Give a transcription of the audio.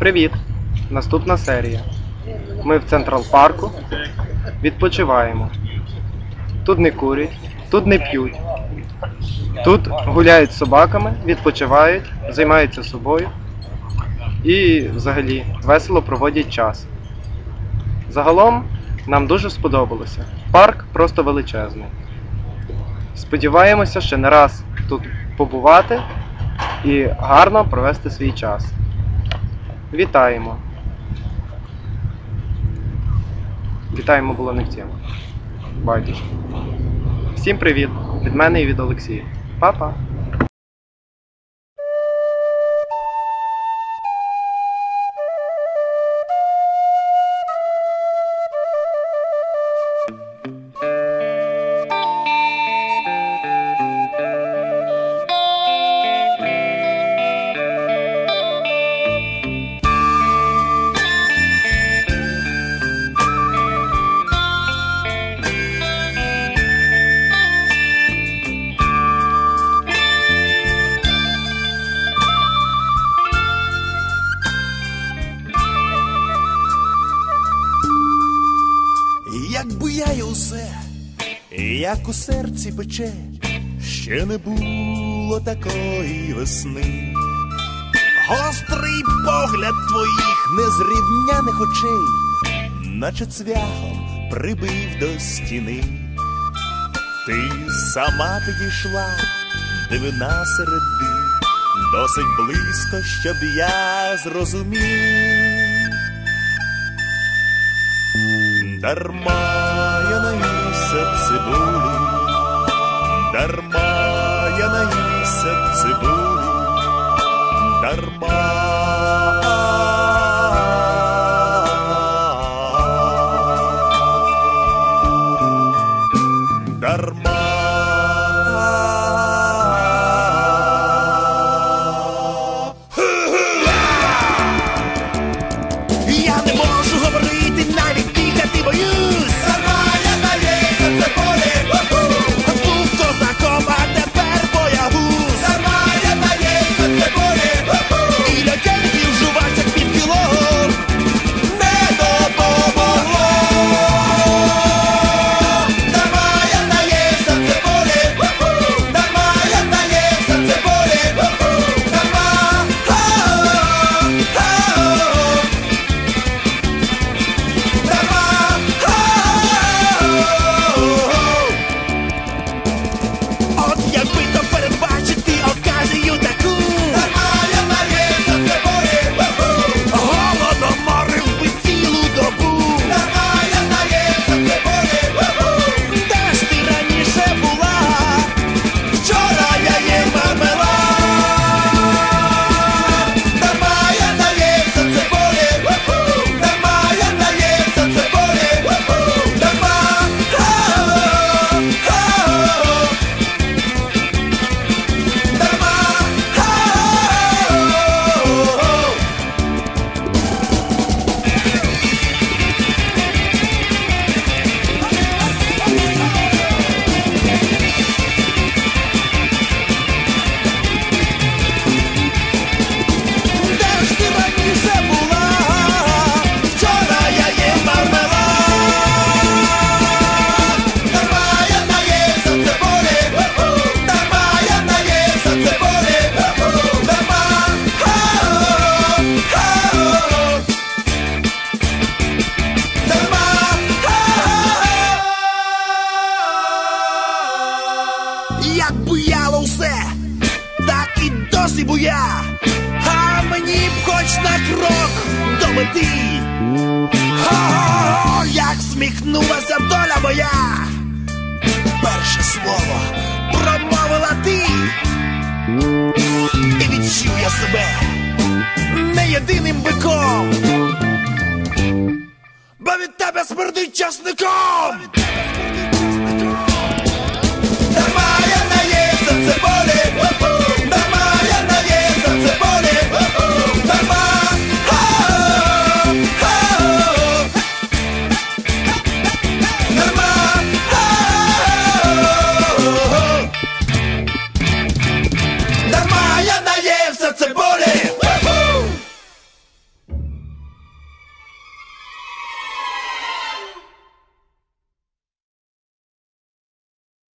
Привіт! Наступна серія. Ми в Централ парку відпочиваємо. Тут не курять, тут не п'ють. Тут гуляють з собаками, відпочивають, займаються собою і взагалі весело проводять час. Загалом нам дуже сподобалося. Парк просто величезний. Сподіваємося ще не раз тут побувати і гарно провести свій час. Вітаємо! Вітаємо було не в цьому. Байдуже. Всім привіт! Від мене і від Олексія. Па-па! Як у серці пече, ще не було такої весни. Гострий погляд твоїх незрівняних очей, наче цвяхом прибив до стіни. Ти сама підійшла, дивина серед див, досить близько, щоб я зрозумів. Дарма цибулі, дарма я наївся цибулі, дарма. Дарма. Як буяло все, так і досі буя, а мені б хоч на крок до мети. О, як сміхнулася доля моя, перше слово промовила ти, і відчув я себе не єдиним биком, бо від тебе смердить часником.